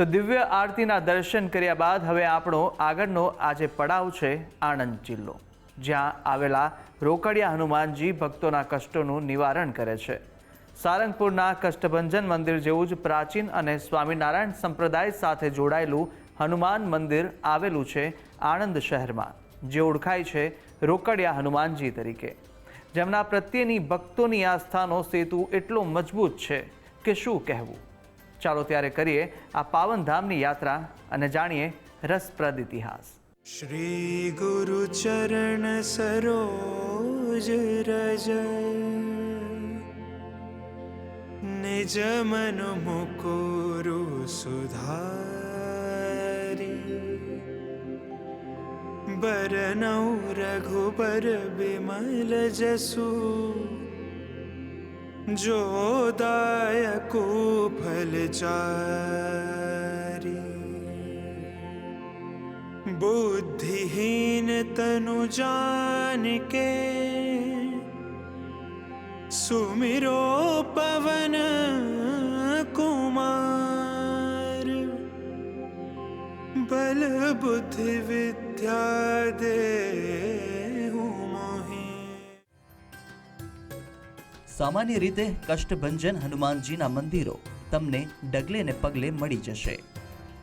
તો દિવ્ય આરતીના દર્શન કર્યા બાદ હવે આપણો આગળનો આજે પડાવ છે આણંદ જિલ્લો, જ્યાં આવેલા રોકડિયા હનુમાનજી ભક્તોના કષ્ટોનું નિવારણ કરે છે. સારંગપુરના કષ્ટભંજન મંદિર જેવું જ પ્રાચીન અને સ્વામિનારાયણ સંપ્રદાય સાથે જોડાયેલું હનુમાન મંદિર આવેલું છે આણંદ શહેરમાં, જે ઓળખાય છે રોકડિયા હનુમાનજી તરીકે. જેમના પ્રત્યેની ભક્તોની આસ્થાનો સેતુ એટલો મજબૂત છે કે શું કહેવું? ચાલો ત્યારે કરીએ આ પાવનધામની યાત્રા અને જાણીએ રસપ્રદ ઇતિહાસ श्रीगुरुचरण सरोज रज निज मन मुकुरु सुधारी बरनौ रघुबर बिमल जसु जो दायको फल चारी। बुद्धिहीन तनु जान के सुमिरो पवन कुमार। बल बुद्धि विद्या दे સામાન્ય રીતે કષ્ટભંજન હનુમાનજીના મંદિરો તમને ડગલે ને પગલે મળી જશે.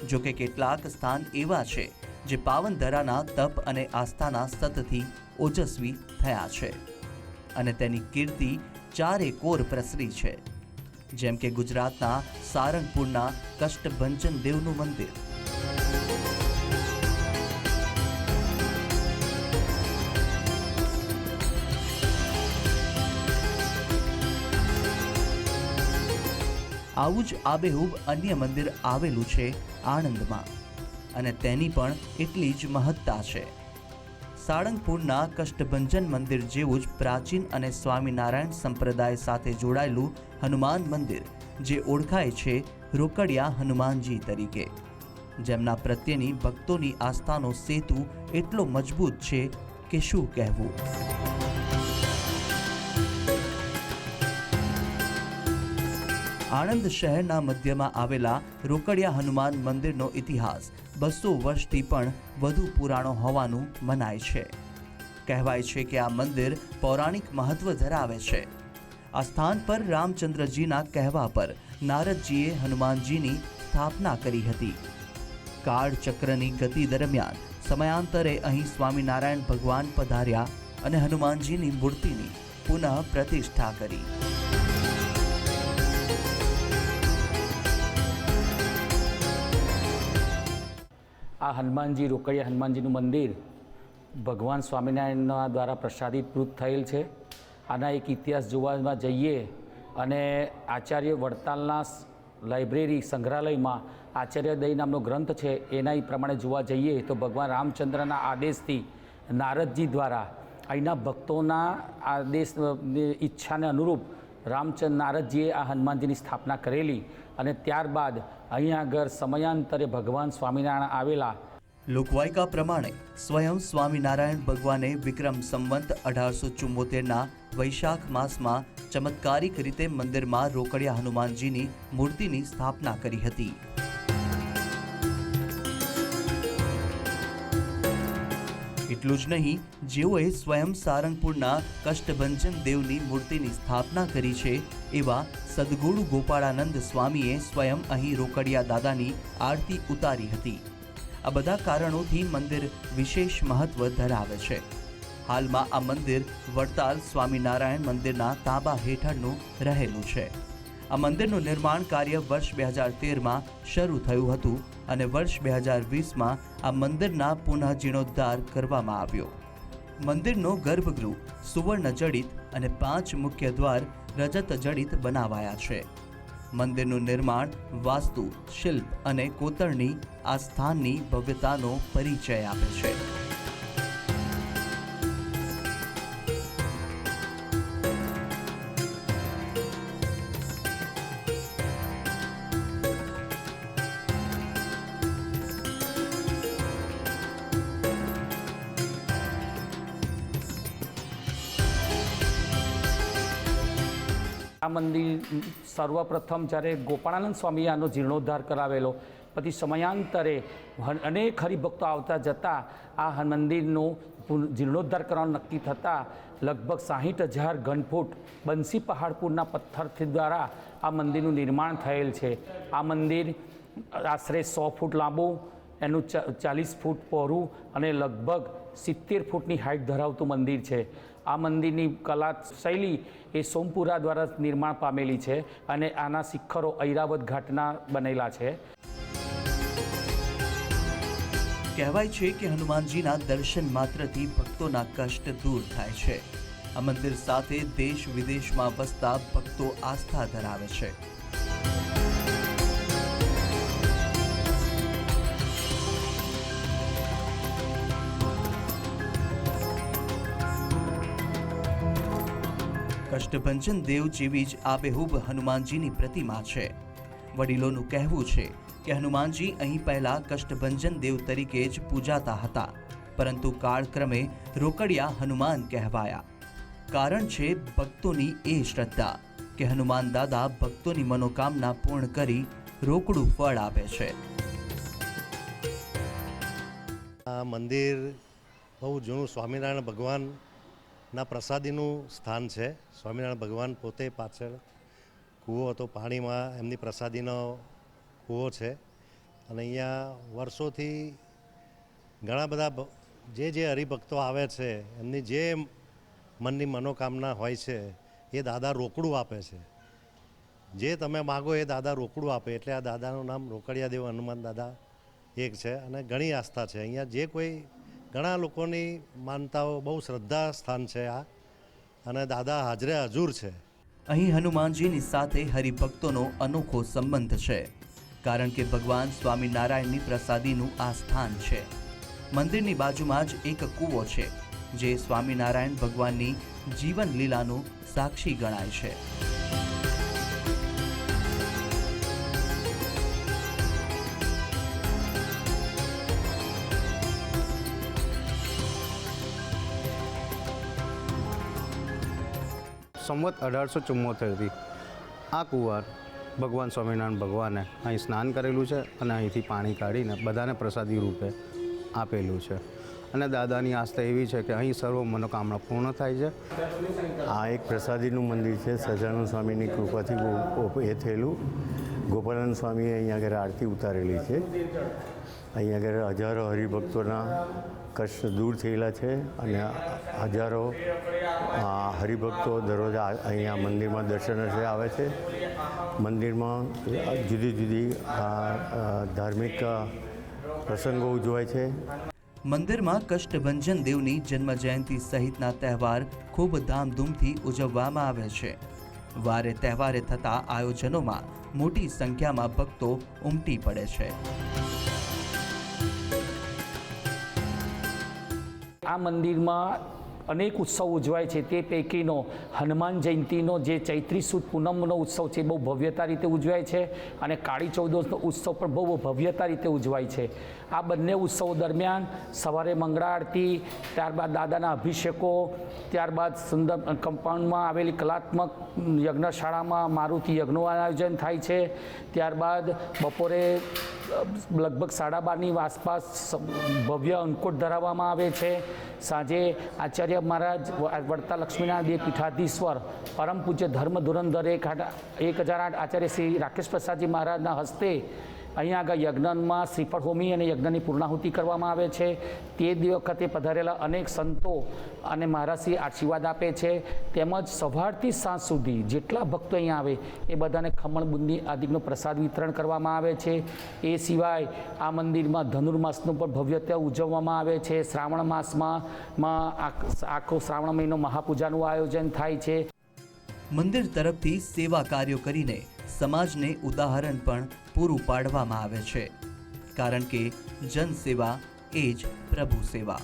જોકે કેટલાક સ્થાન એવા છે જે પાવન ધરાના તપ અને આસ્થાના સતથી ઓજસ્વી થયા છે અને તેની કીર્તિ ચારે કોર પ્રસરી છે. જેમ કે ગુજરાતના સારંગપુરના કષ્ટભંજન દેવનું મંદિર. આવું જ આબેહૂબ અન્ય મંદિર આવેલું છે આણંદમાં. અને તેની પણ એટલી જ મહત્તા છે. સાળંગપુરના કષ્ટભંજન મંદિર જેવું જ પ્રાચીન અને સ્વામિનારાયણ સંપ્રદાય સાથે જોડાયેલું હનુમાન મંદિર, જે ઓળખાય છે રોકડિયા હનુમાનજી તરીકે. જેમના પ્રત્યેની ભક્તોની આસ્થાનો સેતુ એટલો મજબૂત છે કે શું કહેવું? આણંદ શહેરના મધ્યમાં આવેલા રોકડિયા હનુમાન મંદિરનો ઇતિહાસ બસો વર્ષથી પણ વધુ પુરાણો હોવાનું મનાય છે. કહેવાય છે કે આ મંદિર પૌરાણિક મહત્વ ધરાવે છે. આ સ્થાન પર રામચંદ્રજીના કહેવા પર નારદજીએ હનુમાનજીની સ્થાપના કરી હતી. કાળચક્રની ગતિ દરમિયાન સમયાંતરે અહીં સ્વામિનારાયણ ભગવાન પધાર્યા અને હનુમાનજીની મૂર્તિની પુનઃ પ્રતિષ્ઠા કરી. આ હનુમાનજી, રોકડિયા હનુમાનજીનું મંદિર ભગવાન સ્વામિનારાયણના દ્વારા પ્રસાદીકૃત થયેલ છે. આના એક ઇતિહાસ જોવામાં જઈએ અને આચાર્ય વડતાલના લાઇબ્રેરી સંગ્રહાલયમાં આચાર્યદય નામનો ગ્રંથ છે, એના પ્રમાણે જોવા જઈએ તો ભગવાન રામચંદ્રના આદેશથી નારદજી દ્વારા અહીંના ભક્તોના આદેશ ઈચ્છાને અનુરૂપ રામચંદ્ર નારદજીએ આ હનુમાનજીની સ્થાપના કરેલી અને ત્યારબાદ અહીંયા આગળ સમયાંતરે ભગવાન સ્વામિનારાયણ આવેલા. લોકવાયકા પ્રમાણે સ્વયં સ્વામિનારાયણ ભગવાને વિક્રમ સંવંત અઢારસો ચુમ્મોતેરના વૈશાખ માસમાં ચમત્કારિક રીતે મંદિરમાં રોકડિયા હનુમાનજીની મૂર્તિની સ્થાપના કરી હતી. એટલું જ નહીં, જેઓએ સ્વયં સારંગપુરના કષ્ટભંજન દેવની મૂર્તિની સ્થાપના કરી છે, એવા સદગુરુ ગોપાળાનંદ સ્વામીએ સ્વયં અહીં રોકડિયા દાદાની આરતી ઉતારી હતી. આ બધા કારણોથી મંદિર વિશેષ મહત્વ ધરાવે છે. હાલમાં આ મંદિર વડતાલ સ્વામિનારાયણ મંદિરના તાબા હેઠળનું રહેલું છે. આ મંદિરનું નિર્માણ કાર્ય વર્ષ બે હજાર તેરમાં શરૂ થયું હતું અને વર્ષ બે હજાર વીસમાં આ મંદિરના પુનઃ જીર્ણોદ્ધાર કરવામાં આવ્યો. મંદિરનો ગર્ભગૃહ સુવર્ણ જડિત અને પાંચ મુખ્ય દ્વાર રજત જડિત બનાવાયા છે. મંદિરનું નિર્માણ વાસ્તુ, શિલ્પ અને કોતરણી આ સ્થાનની ભવ્યતાનો પરિચય આપે છે. આ મંદિર સર્વપ્રથમ જ્યારે ગોપાળાનંદ સ્વામીએ આનો જીર્ણોદ્ધાર કરાવેલો, પછી સમયાંતરે અનેક હરિભક્તો આવતા જતાં આ મંદિરનું જીર્ણોદ્ધાર કરવાનું નક્કી થતાં લગભગ સાહીઠ હજાર ઘનફૂટ બંસી પહાડપુરના પથ્થરથી દ્વારા આ મંદિરનું નિર્માણ થયેલ છે. આ મંદિર આશરે સો ફૂટ લાંબુ, એનું ચાલીસ ફૂટ પહોળું અને લગભગ સિત્તેર ફૂટની હાઇટ ધરાવતું મંદિર છે. આ મંદિરની કલા શૈલી એ સોમપુરા દ્વારા નિર્માણ પામેલી છે અને આના શિખરો ઐરાવત ઘાટના બનેલા છે. કહેવાય છે કે હનુમાનજીના દર્શન માત્રથી ભક્તોના કષ્ટ દૂર થાય છે. આ મંદિર સાથે દેશ વિદેશમાં વસતા ભક્તો આસ્થા ધરાવે છે. કષ્ટભંજન દેવ જેવી જ આબેહૂબ હનુમાનજીની પ્રતિમા છે. વડીલોનું કહેવું છે કે હનુમાનજી અહીં પહેલાં કષ્ટભંજન દેવ તરીકે જ પૂજાતા હતા, પરંતુ કાળક્રમે રોકડિયા હનુમાન કહેવાયા. કારણ છે, ભક્તોની એ શ્રદ્ધા કે હનુમાન દાદા ભક્તોની મનોકામના પૂર્ણ કરી રોકડું ફળ આપે છે. આ મંદિર બહુ જૂનું સ્વામિનારાયણ ભગવાનના પ્રસાદીનું સ્થાન છે. સ્વામિનારાયણ ભગવાન પોતે પાછળ કૂવો હતો. પાણીમાં એમની પ્રસાદીનો કૂવો છે. અને અહીંયા વર્ષોથી ઘણા બધા જે જે હરિભક્તો આવે છે, એમની જે મનની મનોકામના હોય છે, એ દાદા રોકડું આપે છે. જે તમે માગો એ દાદા રોકડું આપે. એટલે આ દાદાનું નામ રોકડિયા દેવ હનુમાન દાદા એક છે. અને ઘણી આસ્થા છે. અહીંયા જે કોઈ ઘણા લોકોની માનતાઓ બહુ શ્રદ્ધા સ્થાન છે આ, અને દાદા હાજરે હજુર છે. અહીં હનુમાનજીની સાથે હરિભક્તોનો અનોખો સંબંધ છે, કારણ કે ભગવાન સ્વામિનારાયણની પ્રસાદીનું આ સ્થાન છે. મંદિરની બાજુમાં જ એક કૂવો છે, જે સ્વામિનારાયણ ભગવાનની જીવન લીલાનું સાક્ષી ગણાય છે. સંવત અઢારસો ચુમ્મોતેરથી. આ કુંવાર ભગવાન સ્વામિનારાયણ ભગવાને અહીં સ્નાન કરેલું છે અને અહીંથી પાણી કાઢીને બધાને પ્રસાદી રૂપે આપેલું છે. અને દાદાની આસ્થા એવી છે કે અહીં સર્વ મનોકામના પૂર્ણ થાય છે. આ એક પ્રસાદીનું મંદિર છે. સજાનંદ સ્વામીની કૃપાથી એ થયેલું. ગોપાલન સ્વામીએ અહીંયા આગળ આરતી ઉતારેલી છે. અહીંયા આગળ હજારો હરિભક્તોના કષ્ટ દૂર થયેલા છે અને હજારો હરિભક્તો દરરોજ અહીંયા મંદિરમાં દર્શનાર્થે આવે છે. મંદિરમાં જુદી જુદી ધાર્મિક પ્રસંગો ઉજવાય છે. મંદિરમાં કષ્ટભંજન દેવની જન્મ જયંતિ સહિતના તહેવાર ખૂબ ધામધૂમથી ઉજવવામાં આવે છે. વારે તહેવારે થતા આયોજનોમાં મોટી સંખ્યામાં ભક્તો ઉમટી પડે છે. આ મંદિરમાં અનેક ઉત્સવ ઉજવાય છે. તે પૈકીનો હનુમાન જયંતિનો જે ચૈત્રી સુદ પૂનમનો ઉત્સવ છે બહુ ભવ્યતા રીતે ઉજવાય છે અને કાળી ચૌદશનો ઉત્સવ પણ બહુ ભવ્યતા રીતે ઉજવાય છે. આ બંને ઉત્સવો દરમિયાન સવારે મંગળા આરતી, ત્યારબાદ દાદાના અભિષેકો, ત્યારબાદ સુંદર કમ્પાઉન્ડમાં આવેલી કલાત્મક યજ્ઞશાળામાં મારુતિ યજ્ઞનું આયોજન થાય છે. ત્યારબાદ બપોરે લગભગ સાડા બારની આસપાસ ભવ્ય અંકુટ ધરાવવામાં આવે છે. સાંજે આચાર્ય મહારાજ વડતા લક્ષ્મીનારાયણ દેવ પીઠાધીશ્વર, પરમ પૂજ્ય ધર્મ ધુરંધર એક એક હજાર આઠ આચાર્ય શ્રી રાકેશ પ્રસાદજી મહારાજના હસ્તે અહીંયા આગળ યજ્ઞમાં શ્રીફળ હોમી અને યજ્ઞની પૂર્ણાહુતિ કરવામાં આવે છે. તે વખતે પધારેલા અનેક સંતો અને મહારાજશ્રી આશીર્વાદ આપે છે. તેમજ સવારથી સાંજ સુધી જેટલા ભક્તો અહીંયા આવે એ બધાને ખમણ બુંદી આદિનો પ્રસાદ વિતરણ કરવામાં આવે છે. એ સિવાય આ મંદિરમાં ધનુર્માસનું પણ ભવ્યતા ઉજવવામાં આવે છે. શ્રાવણ માસમાં આખો શ્રાવણ મહિનો મહાપૂજાનું આયોજન થાય છે. મંદિર તરફથી સેવા કાર્યો કરીને સમાજને ઉદાહરણ પણ પૂરું પાડવામાં આવે છે. કારણ કે જન સેવા એ જ પ્રભુ સેવા.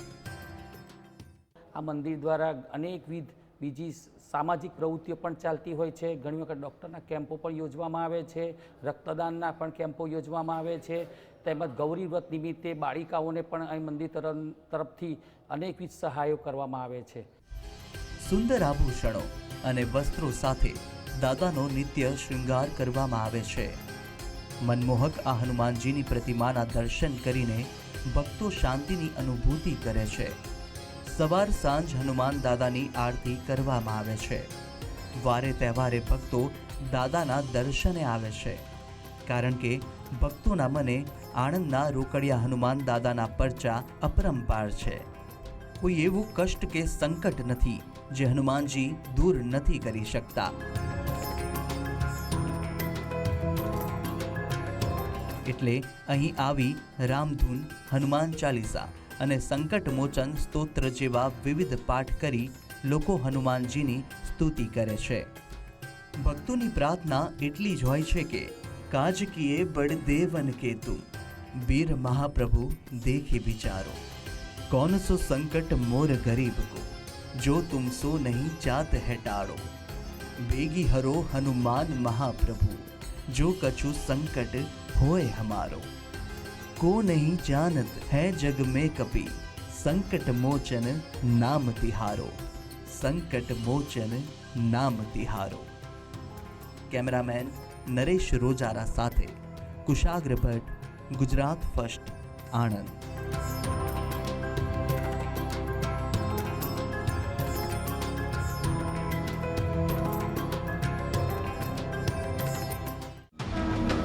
આ મંદિર દ્વારા અનેકવિધ બીજી સામાજિક પ્રવૃત્તિઓ પણ ચાલતી હોય છે. ઘણી વખત ડૉક્ટરના કેમ્પો પણ યોજવામાં આવે છે. રક્તદાનના પણ કેમ્પો યોજવામાં આવે છે. તેમજ ગૌરી વ્રત નિમિત્તે બાળિકાઓને પણ અહીં મંદિર તરફ તરફથી અનેકવિધ સહાયો કરવામાં આવે છે. સુંદર આભૂષણો અને વસ્ત્રો સાથે દાદાનો નિત્ય શૃંગાર કરવામાં આવે છે. મનમોહક આ હનુમાનજીની પ્રતિમાના દર્શન કરીને ભક્તો શાંતિની અનુભૂતિ કરે છે. સવાર સાંજ હનુમાન દાદાની આરતી કરવામાં આવે છે. વારે તહેવારે ભક્તો દાદાના દર્શને આવે છે. કારણ કે ભક્તોના મને આણંદના રોકડિયા હનુમાન દાદાના પરચા અપરંપાર છે. કોઈ એવું કષ્ટ કે સંકટ નથી જે હનુમાનજી દૂર નથી કરી શકતા. એટલે અહીં આવી રામધૂન, હનુમાન ચાલીસા અને સંકટ મોચન સ્તોત્ર જેવા વિવિધ પાઠ કરી લોકો હનુમાનજીની સ્તુતિ કરે છે. ભક્તોની પ્રાર્થના એટલી જ હોય છે કે કાજ કિયે બળદેવન કે વીર મહાપ્રભુ દેખી વિચારો. કોન સો સંકટ મોર ગરીબ કો, જો તુમ સો નહીં જાત હેટાડો ભેગી હરો હનુમાન મહાપ્રભુ, જો કછુ સંકટ होए हमारो को नहीं जानत है जग में कपि संकट मोचन नाम तिहारो संकट मोचन नाम तिहारो કેમેરામેન નરેશ રોજારા સાથે કુશાગ્ર ભટ્ટ ગુજરાત ફર્સ્ટ આણંદ